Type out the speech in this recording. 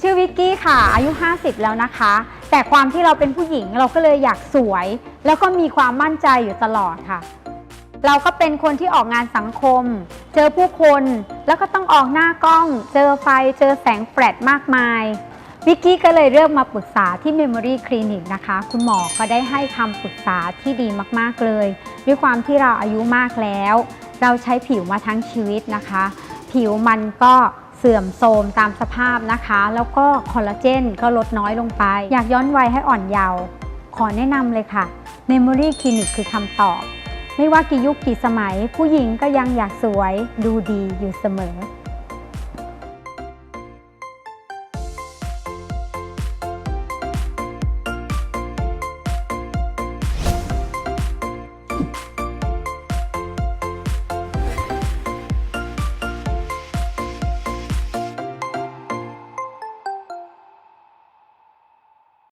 ชื่อวิกกี้ค่ะ อายุ 50 แล้วนะคะ แต่ความที่เราเป็นผู้หญิงเราก็เลยอยากสวย แล้วก็มีความมั่นใจอยู่ตลอดค่ะ เราก็เป็นคนที่ออกงานสังคม เจอผู้คนแล้วก็ต้องออกหน้ากล้อง เจอไฟ เจอแสงแฟลชมากมายวิกกี้ก็เลยเริ่มมาปรึกษาที่ Memory Clinic นะคะ คุณหมอก็ได้ให้คำปรึกษาที่ดีมากๆเลย ด้วยความที่เราอายุมากแล้ว เราใช้ผิวมาทั้งชีวิตนะคะ ผิวมันก็ เสื่อมโทรมตามสภาพนะคะ แล้วก็คอลลาเจนก็ลดน้อยลงไป อยากย้อนวัยให้อ่อนเยาว์ขอแนะนำเลยค่ะ Memory Clinic คือคำตอบ ไม่ว่ากี่ยุคกี่สมัย ผู้หญิงก็ยังอยากสวยดูดีอยู่เสมอ